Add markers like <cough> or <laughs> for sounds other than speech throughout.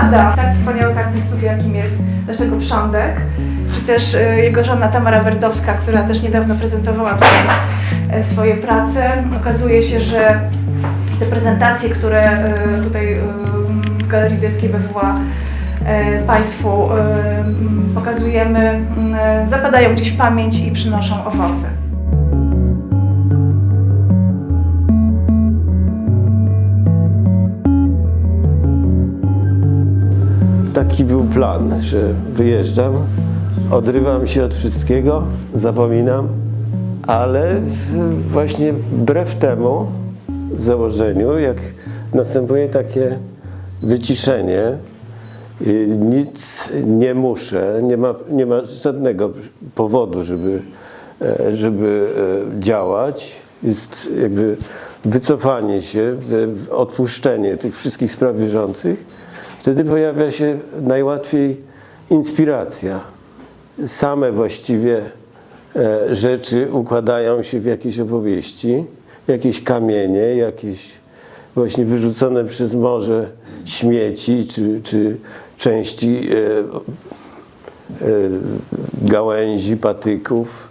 Szanda, tak wspaniałych artystów, jakim jest Leszek Prządek, czy też e, jego żona Tamara Werdowska, która też niedawno prezentowała tutaj e, swoje prace. Okazuje się, że te prezentacje, które e, tutaj w Galerii Wiejskiej BWA Państwu pokazujemy, zapadają gdzieś w pamięć i przynoszą owoce. Taki był plan, że wyjeżdżam, odrywam się od wszystkiego, zapominam, ale właśnie wbrew temu założeniu, jak następuje takie wyciszenie, y, nic nie muszę, nie ma, nie ma żadnego powodu, żeby, e, żeby e, działać. Jest jakby wycofanie się, odpuszczenie tych wszystkich spraw bieżących. Wtedy pojawia się najłatwiej inspiracja. Same właściwie e, rzeczy układają się w jakieś opowieści, jakieś kamienie, jakieś właśnie wyrzucone przez morze śmieci czy, czy części e, e, gałęzi, patyków.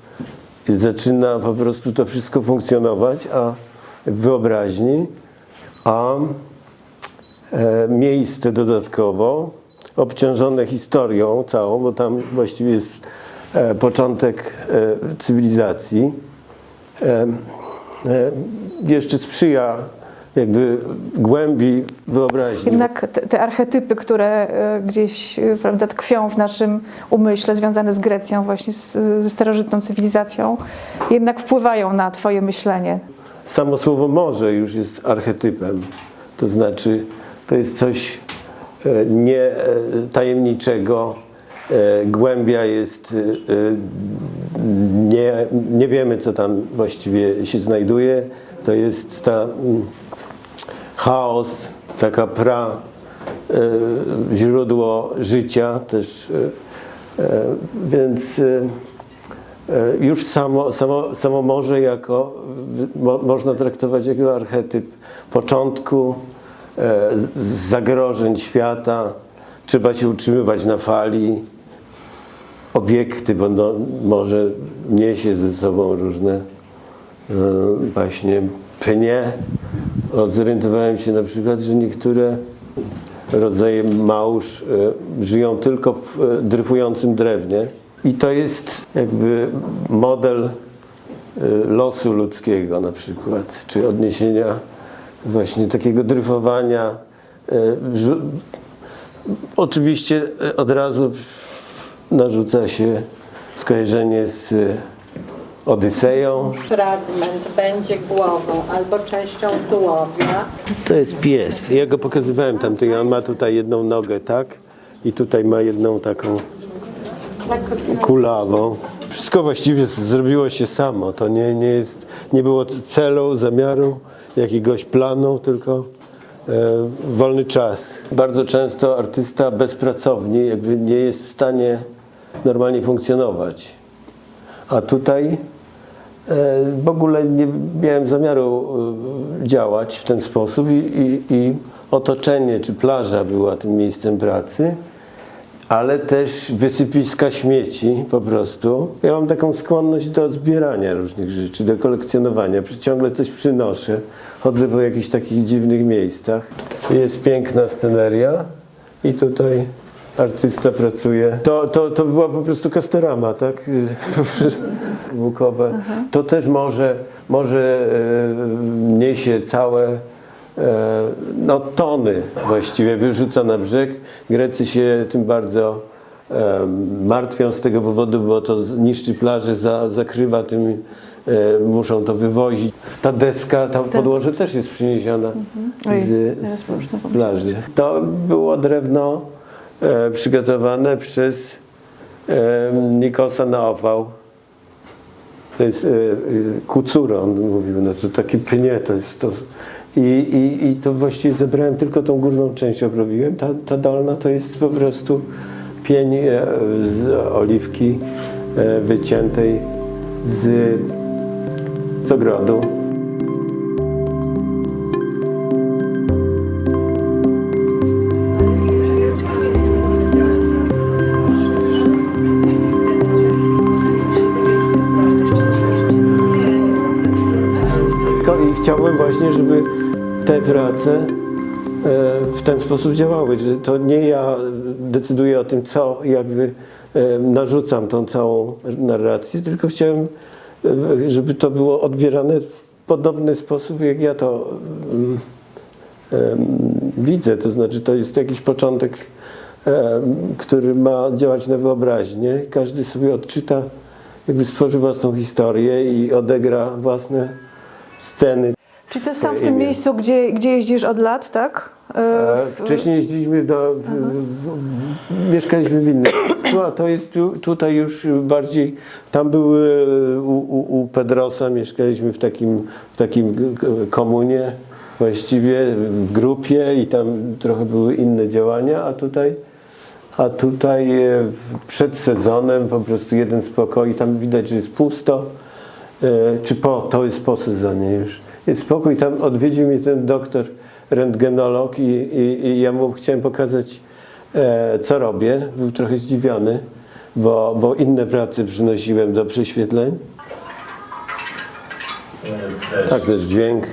Zaczyna po prostu to wszystko funkcjonować, a w wyobraźni, a e, miejsce dodatkowo obciążone historią całą, bo tam właściwie jest e, początek e, cywilizacji. Jeszcze sprzyja jakby głębi wyobraźni. Jednak te, te archetypy, które gdzieś prawda, tkwią w naszym umyśle, związane z Grecją, właśnie z, ze starożytną cywilizacją, jednak wpływają na Twoje myślenie. Samo słowo morze już jest archetypem. To znaczy, to jest coś e, nie e, tajemniczego. E, Głębia jest, nie, nie wiemy co tam właściwie się znajduje. To jest ta mm, chaos, taka pra źródło życia też. Więc już samo, samo, samo morze jako, mo, można traktować jako archetyp początku, zagrożeń świata. Trzeba się utrzymywać na fali. Obiekty, bo no, morze niesie ze sobą różne e, właśnie pnie. Zorientowałem się na przykład, że niektóre rodzaje małż e, żyją tylko w e, dryfującym drewnie. I to jest jakby model losu ludzkiego na przykład, czy odniesienia właśnie takiego dryfowania. e, Oczywiście e, od razu narzuca się skojarzenie z e, Odyseją. fragment będzie głową albo częścią tułowia, To jest pies. Ja go pokazywałem tamtej. On ma tutaj jedną nogę, tak? I tutaj ma jedną taką kulawą. Wszystko właściwie zrobiło się samo. To nie, nie, jest, nie było celu, zamiaru, jakiegoś planu, tylko e, wolny czas. Bardzo często artysta bez pracowni jakby nie jest w stanie normalnie funkcjonować. A tutaj e, w ogóle nie miałem zamiaru e, działać w ten sposób i, i, i otoczenie czy plaża była tym miejscem pracy, ale też wysypiska śmieci po prostu. Ja mam taką skłonność do zbierania różnych rzeczy, do kolekcjonowania. Ciągle coś przynoszę. Chodzę po jakichś takich dziwnych miejscach. Jest piękna sceneria i tutaj artysta pracuje. To, to, to była po prostu kastorama, tak? <laughs> Bukowe. To też może, może e, niesie całe no, tony właściwie wyrzuca na brzeg. Grecy się tym bardzo e, martwią z tego powodu, bo to niszczy plażę, za, zakrywa tym, e, muszą to wywozić. Ta deska, ta podłoże też jest przyniesiona Oj, z, z, z plaży. To było drewno e, przygotowane przez e, Nikosa na opał. To jest e, e, kucura, on mówił, no to takie pnie to jest to. I, i, I to właściwie zebrałem tylko tą górną część obrobiłem. Ta, ta dolna to jest po prostu pień e, z oliwki e, wyciętej z, z ogrodu. I chciałbym właśnie, żeby te prace e, w ten sposób działały, że to nie ja decyduję o tym, co jakby e, narzucam tą całą narrację, tylko chciałem, e, żeby to było odbierane w podobny sposób, jak ja to mm, widzę. To znaczy, to jest jakiś początek, który ma działać na wyobraźnię. Każdy sobie odczyta, jakby stworzy własną historię i odegra własne sceny. Czyli to jest tam w tym imię. miejscu, gdzie, gdzie jeździsz od lat, tak? E, E, w- Wcześniej jeździliśmy do. W, w, mieszkaliśmy w innym miejscu, a to jest tu, tutaj już bardziej. Tam były u, u, u Pedrosa, mieszkaliśmy w takim, w takim komunie właściwie, w grupie i tam trochę były inne działania, a tutaj. A tutaj e, przed sezonem po prostu jeden z pokoi, tam widać, że jest pusto. Czy po, to jest po sezonie już. Spokój, tam odwiedził mnie ten doktor, rentgenolog i, i, i ja mu chciałem pokazać, e, co robię. Był trochę zdziwiony, bo, bo inne prace przynosiłem do prześwietleń. To jest też Tak, też dźwięk.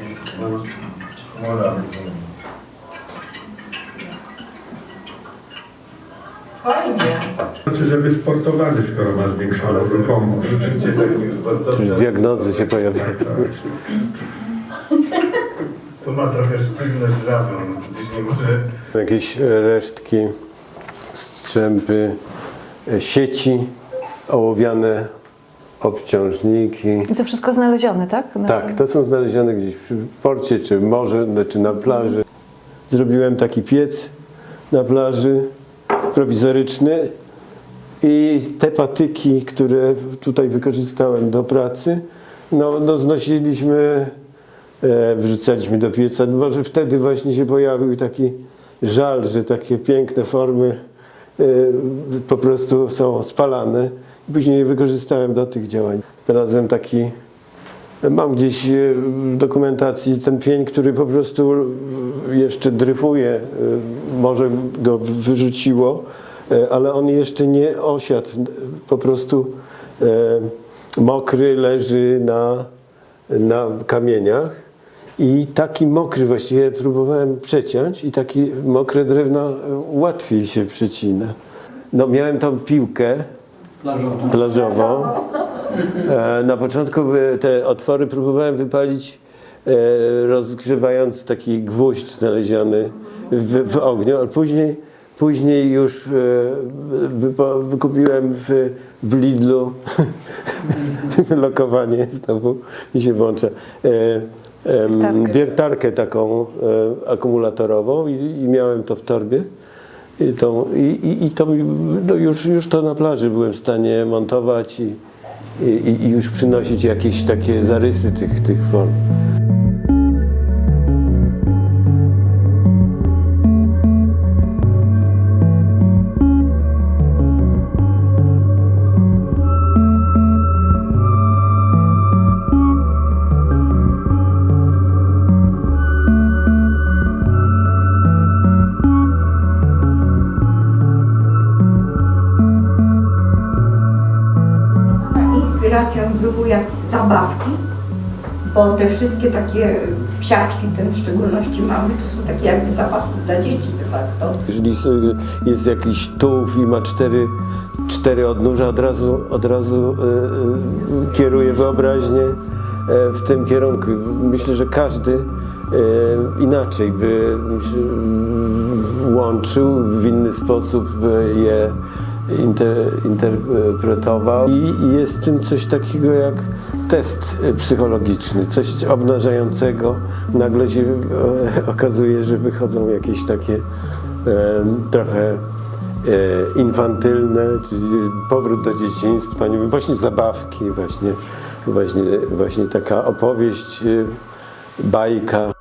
Fajnie. Znaczy, że wysportowany, skoro ma zwiększoną ruchomość. Czyli diagnozy się pojawiają. <laughs> Ma trochę sztywność żadną. Gdzieś nie może Jakieś e, resztki, strzępy, e, sieci, ołowiane obciążniki. I to wszystko znalezione, tak? Na- Tak, to są znalezione gdzieś przy porcie, czy morze, czy na plaży. Zrobiłem taki piec na plaży, prowizoryczny i te patyki, które tutaj wykorzystałem do pracy, no, no znosiliśmy, wrzucaliśmy do pieca. Może wtedy właśnie się pojawił taki żal, że takie piękne formy e, po prostu są spalane. Później je wykorzystałem do tych działań. Znalazłem taki Mam gdzieś e, w dokumentacji ten pień, który po prostu e, jeszcze dryfuje, e, może go wyrzuciło, e, ale on jeszcze nie osiadł. Po prostu e, mokry leży na, na kamieniach. I taki mokry właściwie próbowałem przeciąć i taki mokre drewno e, łatwiej się przecina. No miałem tą piłkę plażową. E, Na początku te otwory próbowałem wypalić, e, rozgrzewając taki gwóźdź znaleziony w, w ogniu, ale później, później już wykupiłem w, w Lidlu <laughs> lokowanie znowu mi się włącza. Wiertarkę. wiertarkę taką e, akumulatorową i, i miałem to w torbie. I, tą, i, i, to no już, już to na plaży byłem w stanie montować i, i, i już przynosić jakieś takie zarysy tych, tych form. Inspiracją były jak zabawki, bo te wszystkie takie psiaczki, ten w szczególności mały, to są takie jakby zabawki dla dzieci de facto. Jeżeli jest jakiś tułów i ma cztery, cztery odnóża, od razu, od razu e, e, kieruje wyobraźnię e, w tym kierunku. Myślę, że każdy inaczej by e, łączył, w inny sposób je inter, interpretował. I, jest w tym coś takiego jak test psychologiczny, coś obnażającego. Nagle się e, okazuje, że wychodzą jakieś takie e, trochę e, infantylne, czyli powrót do dzieciństwa, nie wiem, właśnie zabawki, właśnie, właśnie, właśnie taka opowieść, bajka.